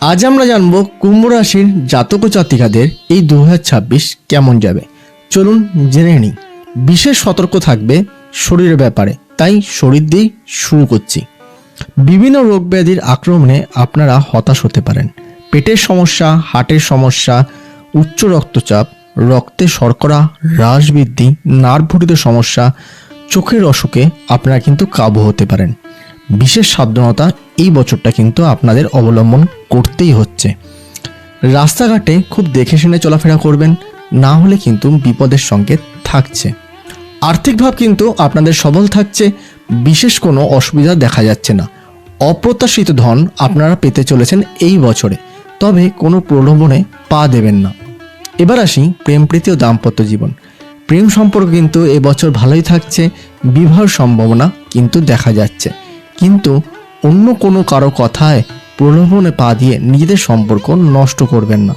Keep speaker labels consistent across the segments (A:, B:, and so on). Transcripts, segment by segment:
A: আজ আমরা জানব কুম্ভ রাশির জাতক জাতিকাদের এই দু হাজার ছাব্বিশ কেমন যাবে। চলুন জেনে নিই। বিশেষ সতর্ক থাকবে শরীরের ব্যাপারে, তাই শরীর দিয়েই শুরু করছি। বিভিন্ন রোগ ব্যাধির আক্রমণে আপনারা হতাশ হতে পারেন। পেটের সমস্যা, হার্টের সমস্যা, উচ্চ রক্তচাপ, রক্তে শর্করা, হ্রাস বৃদ্ধি নার্ভরিত সমস্যা, চোখের অসুখে আপনারা কিন্তু কাবু হতে পারেন। বিশেষ সাবধানতা এই বছরটা কিন্তু আপনাদের অবলম্বন করতেই হচ্ছে। রাস্তাঘাটে খুব দেখে শুনে চলাফেরা করবেন, না হলে কিন্তু বিপদের সঙ্গে থাকছে। আর্থিক ভাব কিন্তু আপনাদের সবল থাকছে, বিশেষ কোনো অসুবিধা দেখা যাচ্ছে না। অপ্রত্যাশিত ধন আপনারা পেতে চলেছেন এই বছরে, তবে কোনো প্রলোভনে পা দেবেন না। এবার আসি প্রেম, প্রীতি ও দাম্পত্য জীবন। প্রেম সম্পর্ক কিন্তু এবছর ভালোই থাকছে বিবাহ সম্ভাবনা কিন্তু দেখা যাচ্ছে। কিন্তু অন্য কোনো কারও কথায় প্রলোভনে পা দিয়ে নিজেদের সম্পর্ক নষ্ট করবেন না।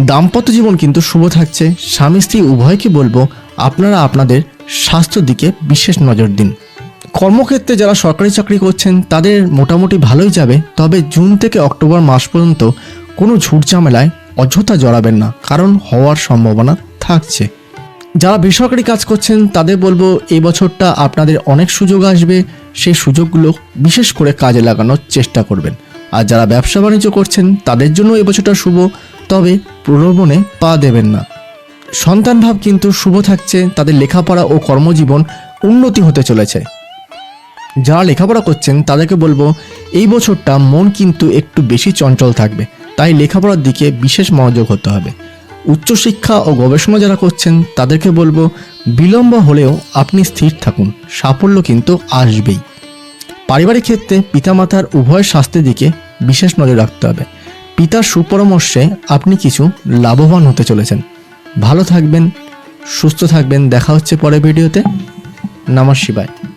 A: দাম্পত্য জীবন কিন্তু শুভ থাকছে। স্বামী স্ত্রী উভয়কে বলব, আপনারা আপনাদের স্বাস্থ্য দিকে বিশেষ নজর দিন। কর্মক্ষেত্রে যারা সরকারি চাকরি করছেন, তাদের মোটামুটি ভালোই যাবে। তবে জুন থেকে অক্টোবর মাস পর্যন্ত কোনো ঝুট ঝামেলায় অযথা জড়াবেন না, কারণ হওয়ার সম্ভাবনা থাকছে। যারা বেসরকারি কাজ করছেন, তাদের বলব এই বছরটা আপনাদের অনেক সুযোগ আসবে। সেই সুযোগগুলো বিশেষ করে কাজে লাগানোর চেষ্টা করবেন। আর যারা ব্যবসা বাণিজ্য করছেন, তাদের জন্য এই বছরটা শুভ, তবে প্রলোভনে পা দেবেন না। সন্তান ভাব কিন্তু শুভ থাকছে, তাদের লেখাপড়া ও কর্মজীবন উন্নতি হতে চলেছে। যারা লেখাপড়া করছেন, তাদেরকে বলব, এই বছরটা মন কিন্তু একটু বেশি চঞ্চল থাকবে। তাই লেখাপড়ার দিকে বিশেষ মনোযোগ হতে হবে। উচ্চশিক্ষা ও গবেষণা যারা করছেন, তাদেরকে বলব, বিলম্ব হলেও আপনি স্থির থাকুন। সাফল্য কিন্তু আসবেই। পারিবারিক ক্ষেত্রে পিতামাতার উভয় স্বাস্থ্যের দিকে বিশেষ নজর রাখতে হবে। পিতার সুপরামর্শে আপনি কিছু লাভবান হতে চলেছেন। ভালো থাকবেন, সুস্থ থাকবেন। দেখা হচ্ছে পরের ভিডিওতে। নমঃ শিবায়।